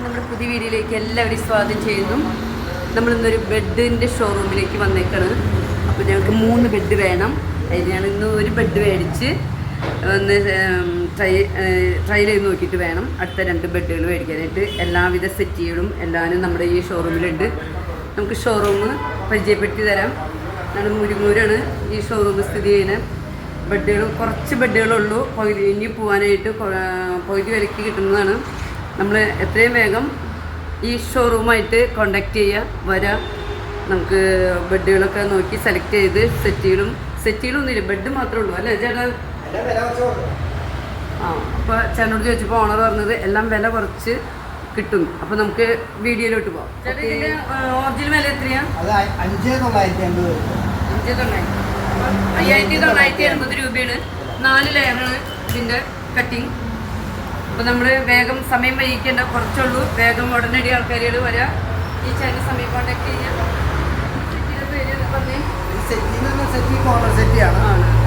പുതിയ വീടിലേക്ക് എല്ലാവരും സ്വാഗതം ചെയ്യുന്നു. നമ്മളിന്നൊരു ബെഡിന്റെ ഷോറൂമിലേക്ക് വന്നേക്കാണ്. അപ്പോൾ ഞങ്ങൾക്ക് മൂന്ന് ബെഡ് വേണം. അതിന് ഞാൻ ഇന്ന് ഒരു ബെഡ് മേടിച്ച് ഒന്ന് ട്രൈ ട്രയൽ ചെയ്ത് നോക്കിയിട്ട് വേണം. അടുത്ത രണ്ട് ബെഡുകൾ മേടിക്കാനായിട്ട് എല്ലാവിധ സെറ്റുകളും എല്ലാവരും നമ്മുടെ ഈ ഷോറൂമിലുണ്ട് നമുക്ക് ഷോറൂം പരിചയപ്പെടുത്തി തരാം. ഞാൻ മുരിങ്ങൂരാണ് ഈ ഷോറൂം സ്ഥിതി ചെയ്യുന്നത്. ബെഡുകൾ കുറച്ച് ബെഡുകളുള്ളൂ പകുതി ഇനി പോകാനായിട്ട് പകുതി വിലക്ക് കിട്ടുന്നതാണ്. നമ്മൾ എത്രയും വേഗം ഈ ഷോറൂമായിട്ട് കോണ്ടാക്ട് ചെയ്യുക വരാം. നമുക്ക് ബെഡുകളൊക്കെ നോക്കി സെലക്ട് ചെയ്ത് സെറ്റുകളും സെറ്റുകളൊന്നുമില്ല ബെഡ് മാത്രമേ ഉള്ളൂ. അല്ലേ ചേട്ടാ? ആ അപ്പോൾ ചേട്ടനോട് ചോദിച്ചപ്പോൾ ഓണർ പറഞ്ഞത് എല്ലാം വില കുറച്ച് കിട്ടും. അപ്പോൾ നമുക്ക് വീഡിയോയിലോട്ട് പോകാം ചേട്ടാ ഇതിന്റെ ഒറിജിനൽ വില എത്രയാണ് അത് അഞ്ച് തൊള്ളായിരത്തി അമ്പത് വരും. അഞ്ച് തൊള്ളായിരത്തി അയ്യായിരത്തി തൊള്ളായിരത്തി എൺപത് രൂപയാണ്. നാല് ലെയറാണ് ഇതിന്റെ കട്ടിങ് അപ്പോൾ നമ്മൾ വേഗം സമയം വൈകിക്കേണ്ട കുറച്ചുള്ളൂ. വേഗം ഉടനടി ആൾക്കാരുകൾ വരാം. ഈ ചാനൽ സമയം കോൺടാക്ട് ചെയ്യാം. സെറ്റി കോർണർ സെറ്റിയാണ്.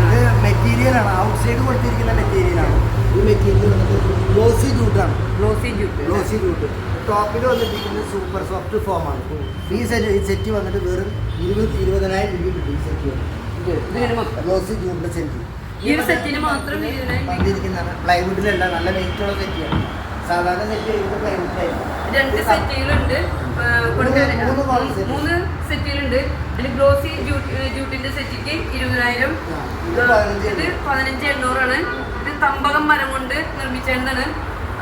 ഇത് മെറ്റീരിയലാണ് ഔട്ട് സൈഡ് കൊടുത്തിരിക്കുന്ന മെറ്റീരിയലാണ് ഈ മെറ്റീരിയൽ വന്നിട്ട് ഗ്ലോസി ജൂട്ടാണ് ഗ്ലോസി ജൂട്ട് ഗ്ലോസി ജൂട്ട് ടോപ്പിൽ വന്നിട്ടിരിക്കുന്നത് സൂപ്പർ സോഫ്റ്റ് ഫോമാണ് ഈ സെറ്റ് ഈ സെറ്റ് വന്നിട്ട് വെറും ഇരുപത് ഇരുപതിനായിരം രൂപ കിട്ടും ഈ സെറ്റ് ഗ്ലോസി ജൂട്ടിന്റെ സെറ്റ് ഈ ഒരു സെറ്റിന് മാത്രം. വന്നിരിക്കുന്നതാണ് പ്ലൈവുഡിലല്ല നല്ല വെയിറ്റുള്ള സെറ്റിയാണ് സാധാരണ സെറ്റ് പ്ലൈവുഡിലായിരുന്നു രണ്ട് സെറ്റുകളുണ്ട് മൂന്ന് സെറ്റുകളുണ്ട് അതിൽ ഗ്ലോസി ജൂട്ടിന്റെ സെറ്റിക്ക് ഇരുപതിനായിരം. ഇത് പതിനഞ്ച് എണ്ണൂറാണ്. ഇത് തമ്പകം മരം കൊണ്ട് നിർമ്മിച്ചതാണ്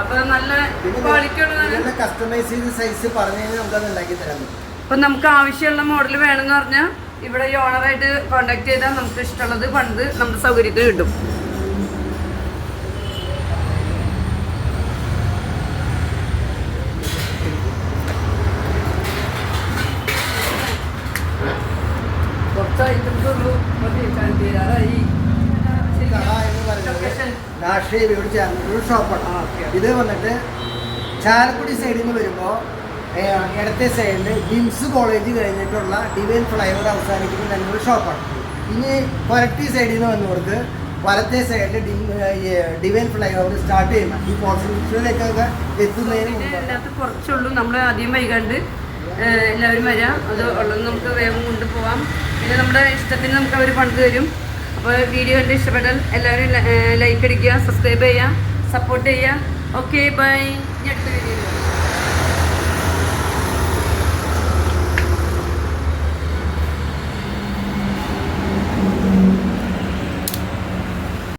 അപ്പൊ നല്ല ക്വാളിറ്റി ഉള്ളതാണ് കസ്റ്റമൈസ് ചെയ്ത സൈസ് പറഞ്ഞു കഴിഞ്ഞാൽ ഉണ്ടാക്കി തരാം അപ്പൊ നമുക്ക് ആവശ്യമുള്ള മോഡൽ വേണമെന്ന് പറഞ്ഞാൽ ഇവിടെ ഈ ഓണറായിട്ട് കോണ്ടാക്ട് ചെയ്താൽ നമുക്ക് ഇഷ്ടമുള്ളത് പണിത് നമ്മുടെ സൗകര്യത്തിൽ കിട്ടും. രാഷ്ട്രീയ ചേർന്നിട്ടുള്ള ഷോപ്പാണ് ഇത് വന്നിട്ട് ചാലക്കുടി സൈഡിൽ നിന്ന് വരുമ്പോൾ ഇടത്തെ സൈഡിൽ ഡിംസ് കോളേജ് കഴിഞ്ഞിട്ടുള്ള ഡിവൈൻ ഫ്ലൈവർ അവസാനിക്കുന്ന നല്ലൊരു ഷോപ്പാണ് ഇനി കൊരട്ടി സൈഡിൽ നിന്ന് വന്നവർക്ക് വലത്തെ സൈഡിൽ ഡിവൈൻ ഫ്ലൈഓവർ സ്റ്റാർട്ട് ചെയ്യുന്ന ഈ പോർച്ചുഗലിലേക്കൊക്കെ എത്തുന്നതിന് കുറച്ചുള്ളൂ. നമ്മൾ ആദ്യം വൈകാണ്ട് എല്ലാവരും വരാം. അത് ഉള്ളത് നമുക്ക് വേഗം കൊണ്ടുപോകാം പിന്നെ നമ്മുടെ ഇഷ്ടത്തിന് നമുക്ക് അവർ പണ്ട് തരും. അപ്പോൾ വീഡിയോ കണ്ട് ഇഷ്ടപ്പെട്ടാൽ എല്ലാവരും ലൈക്ക് അടിക്കുക സബ്സ്ക്രൈബ് ചെയ്യുക സപ്പോർട്ട് ചെയ്യുക. ഓക്കെ ബൈ ഞാൻ അടുത്ത വീഡിയോ